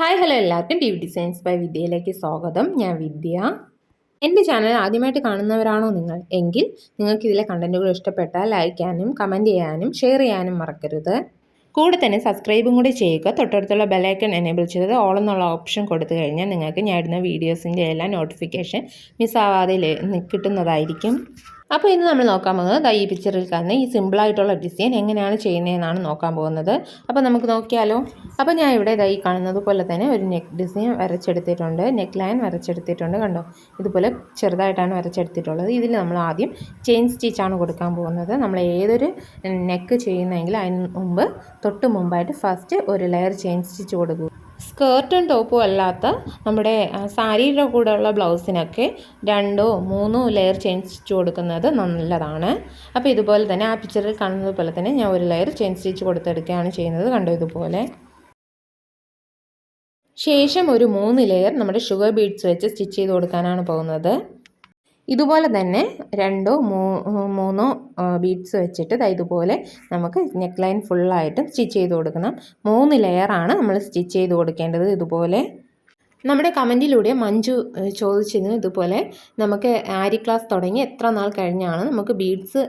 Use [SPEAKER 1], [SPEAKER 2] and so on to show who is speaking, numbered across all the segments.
[SPEAKER 1] Hi hello എല്ലാവർക്കും T V designs by വിദ്യയിലേക്ക് സ്വാഗതം. ഞാൻ വിദ്യ. എന്റെ ചാനൽ ആദ്യമായിട്ട് കാണുന്നവരാണോ നിങ്ങൾ? എങ്കിൽ നിങ്ങൾക്ക് ഇതിലെ കണ്ടന്റുകൾ ഇഷ്ടപ്പെട്ടാൽ ലൈക്കാനും ചെയ്യാനും കമന്റ് ചെയ്യാനും ഷെയർ ചെയ്യാനും മറക്കരുത്. കൂടെ തന്നെ സബ്സ്ക്രൈബും കൂടി ചെയ്യുക. തൊട്ടടുത്തുള്ള ബെലൈക്കൺ എനേബിൾ ചെയ്ത് ഓൾ എന്നുള്ള ഓപ്ഷൻ കൊടുത്തു കഴിഞ്ഞാൽ നിങ്ങൾക്ക് ഞാൻ ഇടുന്ന വീഡിയോസിന്റെ എല്ലാ നോട്ടിഫിക്കേഷൻ മിസ്സാവാതെ കിട്ടുന്നതായിരിക്കും. അപ്പോൾ ഇന്ന് നമ്മൾ നോക്കാൻ പോകുന്നത് ഈ പിക്ചറിൽ കാണുന്ന ഈ സിമ്പിളായിട്ടുള്ള ഡിസൈൻ എങ്ങനെയാണ് ചെയ്യുന്നതെന്നാണ് നോക്കാൻ പോകുന്നത്. അപ്പോൾ നമുക്ക് നോക്കിയാലോ. അപ്പോൾ ഞാൻ ഇവിടെ ഈ കാണുന്നത് പോലെ തന്നെ ഒരു നെക്ക് ഡിസൈൻ വരച്ചെടുത്തിട്ടുണ്ട്. നെക്ക് ലൈൻ വരച്ചെടുത്തിട്ടുണ്ട് കണ്ടോ? ഇതുപോലെ ചെറുതായിട്ടാണ് വരച്ചെടുത്തിട്ടുള്ളത്. ഇതിൽ നമ്മൾ ആദ്യം ചെയിൻ സ്റ്റിച്ചാണ് കൊടുക്കാൻ പോകുന്നത്. നമ്മൾ ഏതൊരു നെക്ക് ചെയ്യുന്നെങ്കിൽ അതിന് മുമ്പ് തൊട്ട് മുമ്പായിട്ട് ഫസ്റ്റ് ഒരു ലെയർ ചെയിൻ സ്റ്റിച്ച് കൊടുക്കുക. സ്കേർട്ടും ടോപ്പും അല്ലാത്ത നമ്മുടെ സാരിയുടെ കൂടെയുള്ള ബ്ലൗസിനൊക്കെ രണ്ടോ മൂന്നോ ലെയർ ചെയിൻ കൊടുക്കുന്നത് നല്ലതാണ്. അപ്പോൾ ഇതുപോലെ തന്നെ ആ പിക്ചറിൽ കാണുന്നത് പോലെ തന്നെ ഞാൻ ഒരു ലെയർ ചെയിൻ സ്റ്റിച്ച് കൊടുത്തെടുക്കുകയാണ് ചെയ്യുന്നത്. കണ്ടോ ഇതുപോലെ? ശേഷം ഒരു മൂന്ന് ലെയർ നമ്മുടെ ഷുഗർ ബീഡ്സ് വെച്ച് സ്റ്റിച്ച് ചെയ്ത് കൊടുക്കാനാണ് പോകുന്നത്. ഇതുപോലെ തന്നെ രണ്ടോ മൂന്നോ ബീഡ്സ് വെച്ചിട്ട് ഇതുപോലെ നമുക്ക് നെക്ക് ലൈൻ ഫുള്ളായിട്ടും സ്റ്റിച്ച് ചെയ്ത് കൊടുക്കണം. മൂന്ന് ലെയറാണ് നമ്മൾ സ്റ്റിച്ച് ചെയ്ത് കൊടുക്കേണ്ടത് ഇതുപോലെ. നമ്മുടെ കമന്റിലൂടെ മഞ്ജു ചോദിച്ചിരുന്നു ഇതുപോലെ നമുക്ക് ആരി ക്ലാസ് തുടങ്ങി എത്ര നാൾ കഴിഞ്ഞാണ് നമുക്ക് ബീഡ്സ്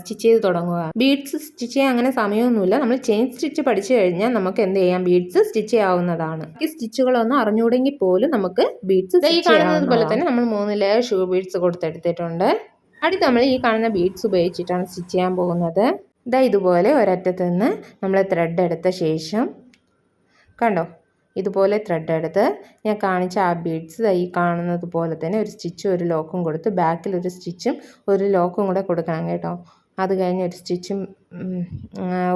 [SPEAKER 1] സ്റ്റിച്ച് ചെയ്ത് തുടങ്ങുക? ബീഡ്സ് സ്റ്റിച്ച് ചെയ്യാൻ അങ്ങനെ സമയമൊന്നുമില്ല. നമ്മൾ ചെയിൻ സ്റ്റിച്ച് പഠിച്ചു കഴിഞ്ഞാൽ നമുക്ക് എന്ത് ചെയ്യാം? ബീഡ്സ് സ്റ്റിച്ച് ചെയ്യാവുന്നതാണ്. ഈ സ്റ്റിച്ചുകളൊന്നും അറിഞ്ഞുകൂടെങ്കിൽ പോലും നമുക്ക് ബീഡ്സ് ഈ കാണുന്നത് പോലെ തന്നെ നമ്മൾ മൂന്ന് ലെയർ ഷൂ ബീഡ്സ് കൊടുത്തെടുത്തിട്ടുണ്ട്. അടുത്ത് നമ്മൾ ഈ കാണുന്ന ബീഡ്സ് ഉപയോഗിച്ചിട്ടാണ് സ്റ്റിച്ച് ചെയ്യാൻ പോകുന്നത്. ഇതാ ഇതുപോലെ ഒരറ്റത്ത് നിന്ന് നമ്മൾ ത്രെഡ് എടുത്ത ശേഷം കണ്ടോ? ഇതുപോലെ ത്രെഡ് എടുത്ത് ഞാൻ കാണിച്ച ആ ബീഡ്സ് ഈ കാണുന്നത് പോലെ തന്നെ ഒരു സ്റ്റിച്ചും ഒരു ലോക്കും കൊടുത്ത് ബാക്കിൽ ഒരു സ്റ്റിച്ചും ഒരു ലോക്കും കൂടെ കൊടുക്കണം കേട്ടോ. അത് കഴിഞ്ഞ് ഒരു സ്റ്റിച്ചും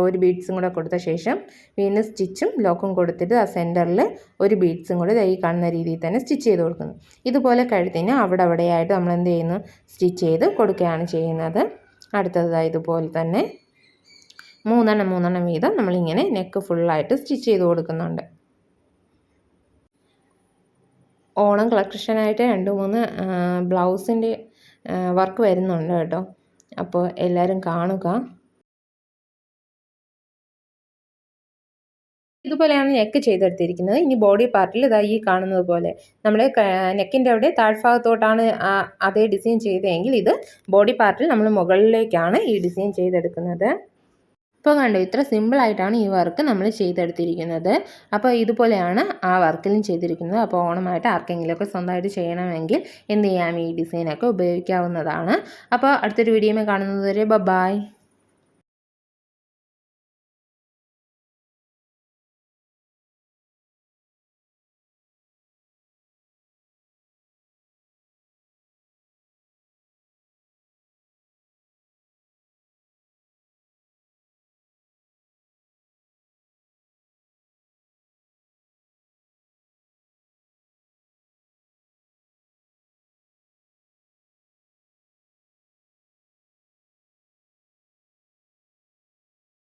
[SPEAKER 1] ഒരു ബീഡ്സും കൂടെ കൊടുത്ത ശേഷം വീണ്ടും സ്റ്റിച്ചും ലോക്കും കൊടുത്തിട്ട് ആ സെന്ററിൽ ഒരു ബീഡ്സും കൂടെ ഈ കാണുന്ന രീതിയിൽ തന്നെ സ്റ്റിച്ച് ചെയ്ത് കൊടുക്കുന്നു. ഇതുപോലെ കഴുത്തിന് അവിടെ അവിടെയായിട്ട് നമ്മൾ എന്ത് ചെയ്യുന്നു? സ്റ്റിച്ച് ചെയ്ത് കൊടുക്കുകയാണ് ചെയ്യുന്നത്. അടുത്തതായി ഇതുപോലെ തന്നെ മൂന്നെണ്ണം മൂന്നെണ്ണം വീതം നമ്മളിങ്ങനെ നെക്ക് ഫുള്ളായിട്ട് സ്റ്റിച്ച് ചെയ്ത് കൊടുക്കുന്നുണ്ട്. ഓണം കളക്ഷനായിട്ട് രണ്ട് മൂന്ന് ബ്ലൗസിന്റെ വർക്ക് വരുന്നുണ്ട് കേട്ടോ. അപ്പോൾ എല്ലാവരും കാണുക. ഇതുപോലെയാണ് നെക്ക് ചെയ്തെടുത്തിരിക്കുന്നത്. ഇനി ബോഡി പാർട്ടിൽ ഇതാ ഈ കാണുന്നത് പോലെ. നമ്മൾ നെക്കിന്റെ അവിടെ താഴ്ഭാഗത്തോട്ടാണ് അതേ ഡിസൈൻ ചെയ്തതെങ്കിൽ ഇത് ബോഡി പാർട്ടിൽ നമ്മൾ മുകളിലേക്കാണ് ഈ ഡിസൈൻ ചെയ്തെടുക്കുന്നത്. ഇപ്പോൾ കണ്ടോ ഇത്ര സിമ്പിളായിട്ടാണ് ഈ വർക്ക് നമ്മൾ ചെയ്തെടുത്തിരിക്കുന്നത്. അപ്പോൾ ഇതുപോലെയാണ് ആ വർക്കിലും ചെയ്തിരിക്കുന്നത്. അപ്പോൾ ഓണമായിട്ട് ആർക്കെങ്കിലുമൊക്കെ സ്വന്തമായിട്ട് ചെയ്യണമെങ്കിൽ എന്ത് ചെയ്യാം? ഈ ഡിസൈനൊക്കെ ഉപയോഗിക്കാവുന്നതാണ്. അപ്പോൾ അടുത്തൊരു വീഡിയോയിൽ കാണുന്നത് വരെ ബൈ